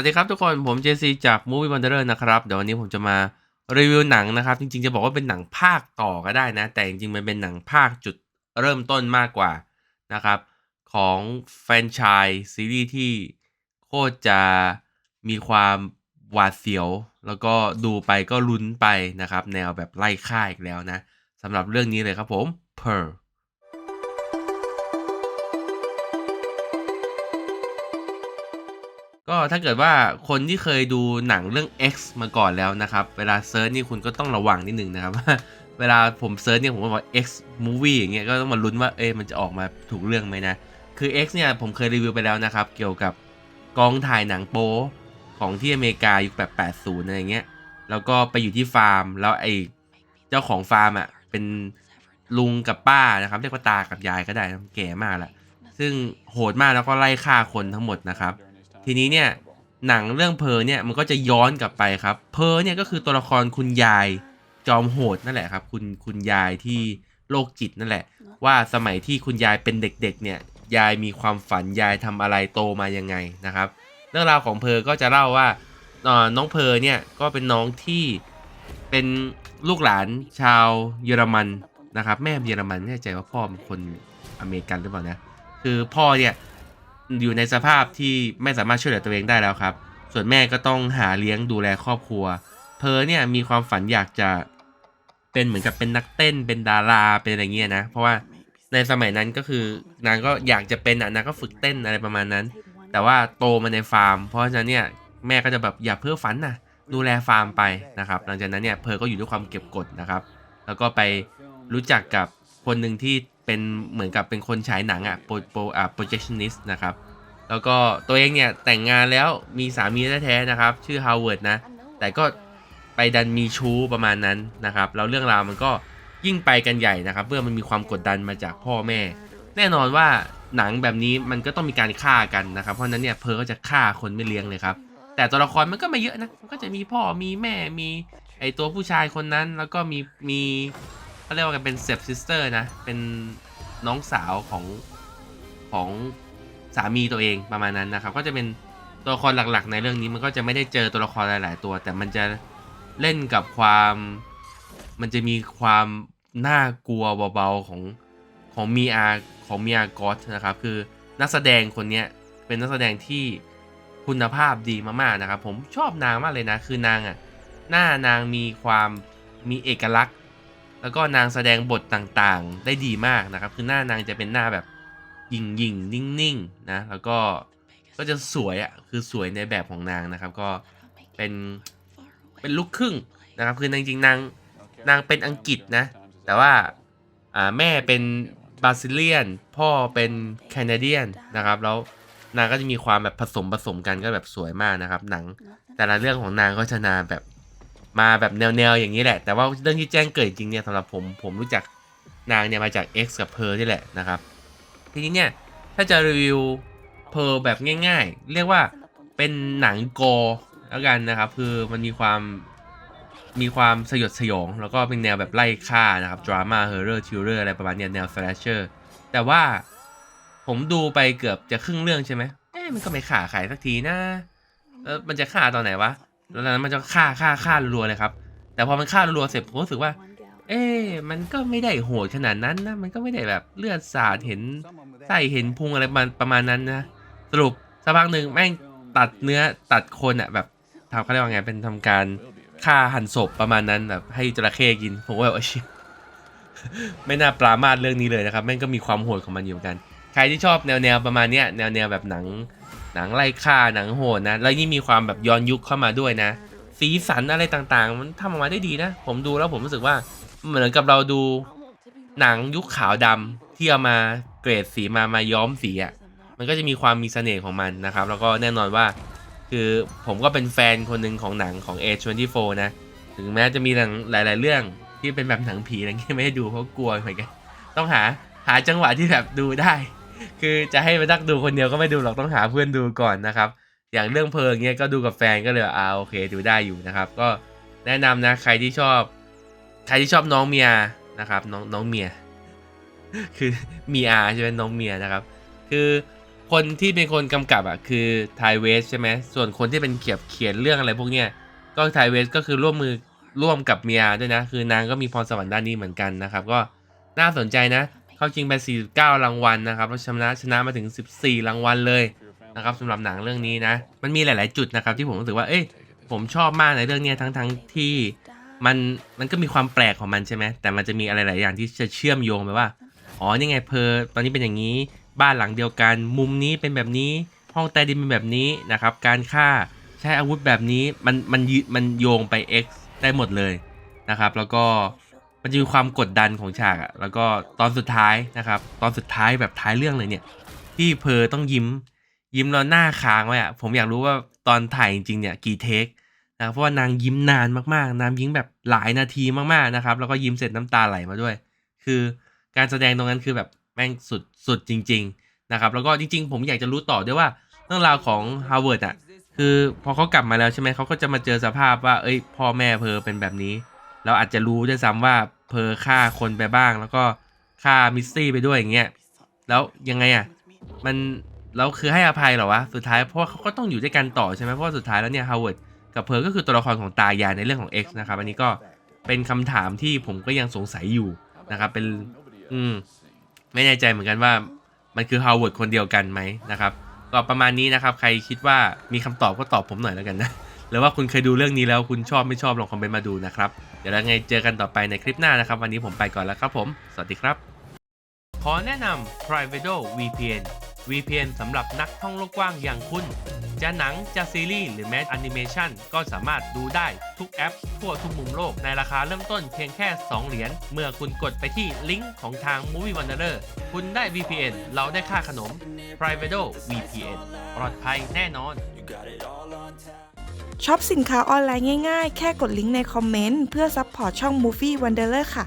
วัสดีครับทุกคนผมเจซีจาก Movie Wanderer นะครับเดี๋ยววันนี้ผมจะมารีวิวหนังนะครับ จริงๆจะบอกว่าเป็นหนังภาคต่อก็ได้นะ แต่จริงๆมันเป็นหนังภาคจุดเริ่มต้นมากกว่านะครับ ของแฟนชส์ซีรีส์ที่โคตรจะมีความหวาดเสียว แล้วก็ดูไปก็ลุ้นไปนะครับ แนวแบบไล่ฆ่าอีกแล้วนะสำหรับเรื่องนี้เลยครับผม Pearl ก็ถ้าเกิดว่าคนที่เคยดูหนังเรื่อง X มาก่อนแล้วนะครับ เวลาเซิร์ชนี่คุณก็ต้องระวังนิดนึงนะครับ เวลาผมเซิร์ชเนี่ยผมก็บอก X movie อย่างเงี้ยก็ต้องมาลุ้นว่าเอ๊ะมันจะออกมาถูกเรื่องไหมนะ คือ X เนี่ยผมเคยรีวิวไปแล้วนะครับ เกี่ยวกับกองถ่ายหนังโป๊ของที่อเมริกายุคแบบ 80 อะไรเงี้ย แล้วก็ไปอยู่ที่ฟาร์ม แล้วไอ้เจ้าของฟาร์มอะเป็นลุงกับป้านะครับเรียกว่าตากับยายก็ได้แก่มากละซึ่งโหดมากแล้วก็ไล่ฆ่าคนทั้งหมดนะครับ ทีนี้เนี่ยหนังเรื่องเพอเนี่ยมันก็จะย้อนกลับไปครับ เพอเนี่ยก็คือตัวละครคุณยายจอมโหดนั่นแหละครับ คุณคุณยายที่โรคจิตนั่นแหละ ว่าสมัยที่คุณยายเป็นเด็กๆ เนี่ยยายมีความฝันยายทำอะไรโตมายังไงนะครับ เรื่องราวของเพอก็จะเล่าว่าน้องเพอเนี่ยก็เป็นน้องที่เป็นลูกหลานชาวเยอรมันนะครับ แม่เป็นเยอรมันไม่แน่ใจว่าพ่อเป็นคนอเมริกันหรือเปล่านะคือพ่อเนี่ย อยู่ในสภาพที่ไม่สามารถช่วยเหลือตัวเองได้แล้วครับ ส่วนแม่ก็ต้องหาเลี้ยงดูแลครอบครัว เพอเนี่ยมีความฝันอยากจะเป็นเหมือนกับเป็นนักเต้นเป็นดาราเป็นอะไรเงี้ยนะ เพราะว่าในสมัยนั้นก็คือนางก็อยากจะเป็นอะนางก็ฝึกเต้นอะไรประมาณนั้น แต่ว่าโตมาในฟาร์ม เพราะฉะนั้นเนี่ยแม่ก็จะแบบอย่าเพ้อฝันนะดูแลฟาร์มไปนะครับ หลังจากนั้นเนี่ยเพอก็อยู่ด้วยความเก็บกดนะครับ แล้วก็ไปรู้จักกับคนหนึ่งที่ เป็นเหมือนกับเป็นคนฉายหนังอะโปรโปรอ่า projectionist นะครับ แล้วก็ตัวเองเนี่ยแต่งงานแล้วมีสามีแท้ๆนะครับ ชื่อฮาวเวิร์ดนะ แต่ก็ไปดันมีชู้ประมาณนั้นนะครับ แล้วเรื่องราวมันก็ยิ่งไปกันใหญ่นะครับเมื่อมันมีความกดดันมาจากพ่อแม่ แน่นอนว่าหนังแบบนี้มันก็ต้องมีการฆ่ากันนะครับ เพราะฉะนั้นเนี่ยเพอก็จะฆ่าคนไม่เลี้ยงเลยครับ แต่ตัวละครมันก็ไม่เยอะนะ มันก็จะมีพ่อมีแม่มีไอตัวผู้ชายคนนั้นแล้วก็มีมี เขาเรียกว่ากันเป็นเซฟซิสเตอร์นะ เป็นน้องสาวของของสามีตัวเองประมาณนั้นนะครับ ก็จะเป็นตัวละครหลักๆ ในเรื่องนี้มันก็จะไม่ได้เจอตัวละครหลาย ๆ ตัว แต่มันจะเล่นกับความมันจะมีความน่ากลัวเบาๆของของมีอาของมีอากอสนะครับ คือนักแสดงคนนี้เป็นนักแสดงที่คุณภาพดีมากๆนะครับ ผมชอบนางมากเลยนะ คือนางอะหน้านางมีความมีเอกลักษณ์ แล้วก็นางแสดงบทต่างๆ ได้ดีมากนะครับ คือหน้านางจะเป็นหน้าแบบยิงยิงๆนิ่งๆนะแล้วก็ก็จะสวยอะคือสวยในแบบของนางนะครับ ก็เป็นเป็นลูกครึ่งนะครับ คือจริงๆนางนางเป็นอังกฤษนะ แต่ว่าอ่าแม่เป็นบราซิเลียน พ่อเป็นแคนาเดียนนะครับ แล้วนางก็จะมีความแบบผสมผสมกันก็แบบสวยมากนะครับ หนังแต่ละเรื่องของนางก็จะนาแบบ มาแบบแนวๆอย่างนี้แหละ แต่ว่าเรื่องที่แจ้งเกิดจริงเนี่ยสำหรับผมผมรู้จักนางเนี่ยมาจาก X กับเพอนี่แหละนะครับ ทีนี้เนี่ยถ้าจะรีวิวเพอแบบง่าย ๆ เรียกว่าเป็นหนังโกอแล้วกันนะครับ คือมันมีความมีความสยดสยอง แล้วก็เป็นแนวแบบไล่ฆ่านะครับดราม่าเฮอร์เรอร์ทิวเรอร์อะไรประมาณนี้แนวสแลชเชอร์แต่ว่าผมดูไปเกือบจะครึ่งเรื่องใช่ไหมเอ๊ะมันก็ไม่ขาใครสักทีนะเออมันจะฆ่าตอนไหนวะ แล้วนั้นมันจะฆ่าฆ่าฆ่ารัวๆเลยครับ แต่พอมันฆ่ารัวๆเสร็จผมรู้สึกว่า เอ๊มันก็ไม่ได้โหดขนาดนั้นนะ มันก็ไม่ได้แบบเลือดสาดเห็นไส้เห็นพุงอะไรประมาณประมาณนั้นนะ สรุปสักพักหนึ่งแม่งตัดเนื้อตัดคนอะแบบทำเขาเรียกว่าไงเป็นทำการฆ่าหันศพประมาณนั้นแบบให้จระเข้กินผมก็แบบไม่น่าปรามาสเรื่องนี้เลยนะครับแม่งก็มีความโหดของมันอยู่เหมือนกัน ใครที่ชอบแนวแนวๆประมาณเนี้ยแนวแนวๆแบบหนัง หนังไล่ฆ่าหนังโหดนะ แล้วยิ่งมีความแบบย้อนยุคเข้ามาด้วยนะ สีสันอะไรต่างๆ มันทำออกมาได้ดีนะ ผมดูแล้วผมรู้สึกว่าเหมือนกับเราดูหนังยุคขาวดำที่เอามาเกรดสีมามาย้อมสีอะ่ะมันก็จะมีความมีเสน่ห์ของมันนะครับ แล้วก็แน่นอนว่า คือผมก็เป็นแฟนคนหนึ่งของหนังของ A24 นะ ถึงแม้จะมีหนังหลาย ๆ เรื่องที่เป็นแบบหนังผีอะไรเงี้ยไม่ให้ดูเพราะกลัวเหมือนกันต้องหาหาจังหวะที่แบบดูได้ คือจะให้ไปนักดูคนเดียวก็ไม่ดูหรอกต้องหาเพื่อนดูก่อนนะครับ อย่างเรื่องเพลิงเงี้ยก็ดูกับแฟนก็เลยอ่าโอเคดูได้อยู่นะครับ ก็แนะนำนะใครที่ชอบ ใครที่ชอบน้องเมียนะครับ น้องน้องเมีย คือเมียใช่ไหมน้องเมียนะครับ คือคนที่เป็นคนกำกับอะคือไทเวสใช่ไหมส่วนคนที่เป็นเขียบเขียนเรื่องอะไรพวกเนี้ยก็ไทเวสก็คือร่วมมือร่วมกับเมียด้วยนะ คือนางก็มีพรสวรรค์ด้านนี้เหมือนกันนะครับ ก็น่าสนใจนะ เข้าจริงไป 49 รางวัลนะครับแล้วชนะชนะมาถึง 14 รางวัลเลยนะครับสำหรับหนังเรื่องนี้นะ มันมีหลาย ๆ จุดนะครับที่ผมรู้สึกว่า เอ้ย ผมชอบมากในเรื่องนี้ทั้งทั้งที่มันมันก็มีความแปลกของมันใช่ไหมแต่มันจะมีอะไรหลายอย่างที่จะเชื่อมโยงไปว่า อ๋อนี่ไงเพอตอนนี้เป็นอย่างนี้ บ้านหลังเดียวกัน มุมนี้เป็นแบบนี้ ห้องใต้ดินเป็นแบบนี้นะครับ การฆ่าใช้อาวุธแบบนี้ มันมันยมันโยงไป X ได้หมดเลยนะครับ แล้วก็ มันจะมีความกดดันของฉากอะแล้วก็ตอนสุดท้ายนะครับ ตอนสุดท้ายแบบท้ายเรื่องเลยเนี่ย ที่เพอต้องยิ้ม ยิ้มแล้วหน้าค้างไว้อะผมอยากรู้ว่าตอนถ่ายจริงๆเนี่ยกี่เทคนะเพราะว่านางยิ้มนานมากๆนางยิ้มแบบหลายนาทีมากๆนะครับ แล้วก็ยิ้มเสร็จน้ำตาไหลมาด้วย คือการแสดงตรงนั้นคือแบบแม่งสุดสุดจริง ๆนะครับ แล้วก็จริง ๆ ผมอยากจะรู้ต่อด้วยว่าเรื่องราวของฮาวเวิร์ดอะคือพอเขากลับมาแล้วใช่ไหมเขาก็จะมาเจอสภาพว่า เอ้ยพ่อแม่เพอเป็นแบบนี้ เราอาจจะรู้ด้วยซ้ำว่าเพอฆ่าคนไปบ้าง แล้วก็ฆ่ามิสซี่ไปด้วยอย่างเงี้ยแล้วยังไงอะมันแล้วคือให้อภัยเหรอวะสุดท้ายเพราะเขาก็ต้องอยู่ด้วยกันต่อใช่ไหมเพราะสุดท้ายแล้วเนี่ยฮาวเวิร์ดกับเพอก็คือตัวละครของตายายในเรื่องของ X นะครับอันนี้ก็เป็นคำถามที่ผมก็ยังสงสัยอยู่นะครับเป็นอืมไม่แน่ใจเหมือนกันว่ามันคือฮาวเวิร์ดคนเดียวกันไหมนะครับก็ประมาณนี้นะครับ ใครคิดว่ามีคำตอบก็ตอบผมหน่อยแล้วกันนะ หรือว่าคุณเคยดูเรื่องนี้แล้วคุณชอบไม่ชอบลองคอมเมนต์มาดูนะครับ เดี๋ยวยังไงเจอกันต่อไปในคลิปหน้านะครับ วันนี้ผมไปก่อนแล้วครับผม สวัสดีครับ ขอแนะนำ Privado VPN VPN สำหรับนักท่องโลกกว้างอย่างคุณ จะหนัง จะซีรีส์หรือแม้แอนิเมชันก็สามารถดูได้ทุกแอป ทั่วทุกมุมโลกในราคาเริ่มต้นเพียงแค่ 2 เหรียญ เมื่อคุณกดไปที่ลิงก์ของทาง Movie Wanderer คุณได้ VPN เราได้ค่าขนม Privado VPN ปลอดภัยแน่นอน ช็อปสินค้าออนไลน์ง่ายๆ แค่กดลิงก์ในคอมเมนต์เพื่อซัพพอร์ตช่อง Movie Wanderer ค่ะ